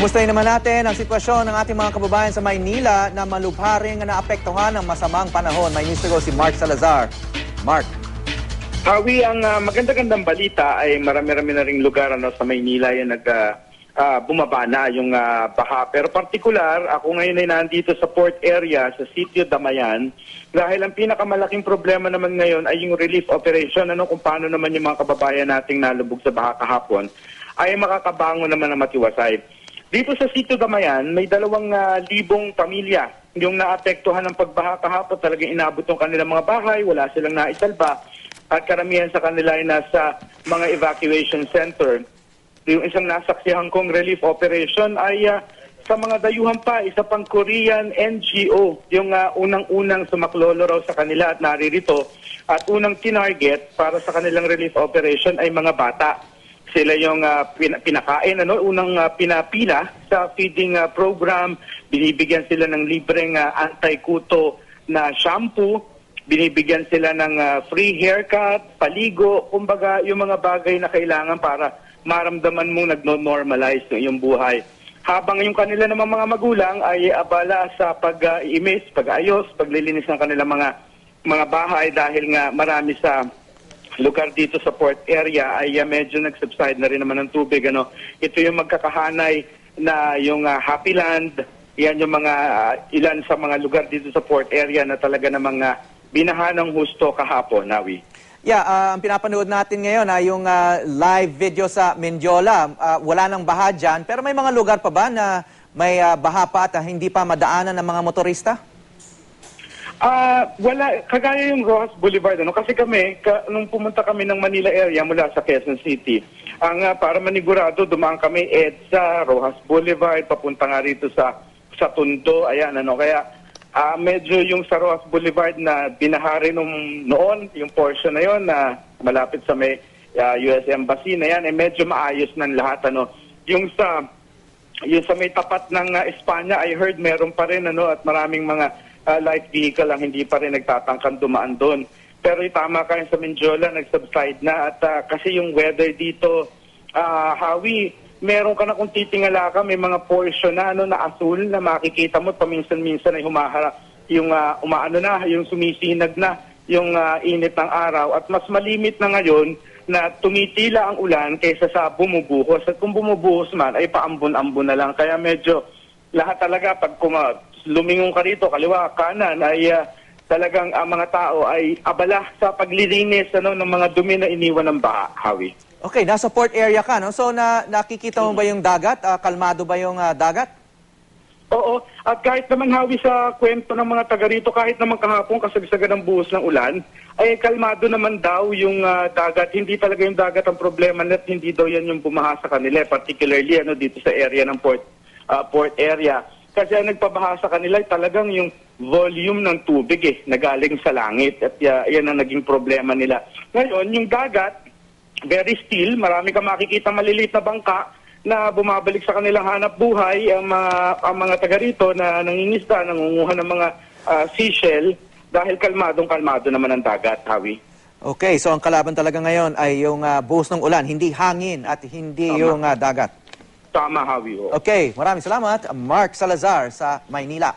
Kumustahin naman natin ang sitwasyon ng ating mga kababayan sa Maynila na malubharing naapektuhan ng masamang panahon. May news to go si Mark Salazar. Mark. Hawi, ang uh, maganda-gandang balita ay marami-rami na ring lugar ano, sa Maynila yung nag, ah, bumaba na yung ah, baha. Pero partikular, ako ngayon ay nandito sa port area, sa sitio Damayan, dahil ang pinakamalaking problema naman ngayon ay yung relief operation, ano, kung paano naman yung mga kababayan nating nalubog sa baha kahapon, ay makakabangon naman na matiwasay. Dito sa sitio Damayan, may dalawang ah, libong pamilya yung naapektuhan ng pagbaha kahapon. Talagang inabot ng kanilang mga bahay, wala silang naisalba at karamihan sa kanila ay nasa mga evacuation center. Yung isang nasaksihan kong relief operation ay ah, sa mga dayuhan pa, isa pang Korean NGO, yung ah, unang-unang sumaklolo raw sa kanila at naririto. At unang tinarget para sa kanilang relief operation ay mga bata. Sila yung ah, pin- pinakain, ano, unang ah, pinapila sa feeding ah, program. Binibigyan sila ng libreng ah, anti-kuto na shampoo binibigyan sila ng ah, free haircut, paligo, kumbaga yung mga bagay na kailangan para maramdaman mong nagno-normalize yung iyong buhay. Habang yung kanila naman mga magulang ay abala sa pag-imis, pag-ayos, paglilinis ng kanilang mga mga bahay dahil nga marami sa lugar dito sa port area ay ah, medyo nag-subside na rin naman ng tubig. Ano. Ito yung magkakahanay na yung ah, Happy Land, yan yung mga ah, ilan sa mga lugar dito sa port area na talaga namang uh, binaha ng husto kahapon, Nawi. Yeah, ah, ang pinapanood natin ngayon ay yung ah, live video sa Mendiola. Ah, wala nang baha dyan, pero may mga lugar pa ba na may ah, baha pa at ah, hindi pa madaanan ng mga motorista? Ah, wala kagaya yung Rojas Boulevard ano kasi kami ka, nung pumunta kami ng Manila area mula sa Quezon City. Ang ah, para manigurado dumaan kami EDSA, Rojas Boulevard papunta nga rito sa sa Tondo. Ayan ano kaya ah, medyo yung sa Rojas Boulevard na binahari nung noon yung portion na yon na malapit sa may ah, US Embassy na yan eh medyo maayos ng lahat ano. Yung sa yung sa may tapat ng uh, Espanya, I heard meron pa rin ano at maraming mga uh, light vehicle ang hindi pa rin nagtatangkang dumaan doon. Pero tama ka sa Mindiola, nag-subside na at uh, kasi yung weather dito, uh, Hawi, meron ka na kung titingala ka, may mga portion na ano na asul na makikita mo paminsan-minsan ay humaharap yung uh, umaano na, yung sumisinag na yung uh, init ng araw at mas malimit na ngayon na tumitila ang ulan kaysa sa bumubuhos. At kung bumubuhos man, ay paambon-ambon na lang. Kaya medyo lahat talaga, pag kuma, lumingon ka rito, kaliwa, kanan, ay ah, talagang ang mga tao ay abala sa paglilinis ano, ng mga dumi na iniwan ng baha, Hawi. Okay, nasa port area ka, no? So na, nakikita mo ba yung dagat? Ah, kalmado ba yung ah, dagat? Oo, at kahit naman hawi sa kwento ng mga taga rito, kahit naman kahapon kasagsagan ng buhos ng ulan, ay kalmado naman daw yung ah, dagat. Hindi talaga yung dagat ang problema at hindi daw yan yung bumaha sa kanila, particularly ano dito sa area ng port ah, port area. Kasi ang nagpabaha sa kanila ay talagang yung volume ng tubig eh, nagaling sa langit at ah, yan ang naging problema nila. Ngayon, yung dagat, very still, marami ka makikita maliliit na bangka na bumabalik sa kanilang hanap buhay ang mga, ang mga taga rito na nangingisda, nangunguha ng mga ah, seashell dahil kalmadong kalmado naman ang dagat, Hawi. Okay, so ang kalaban talaga ngayon ay yung ah, buhos ng ulan, hindi hangin at hindi Tama. yung ah, dagat. Tama, Hawi. oo. Okay, maraming salamat. Mark Salazar sa Maynila.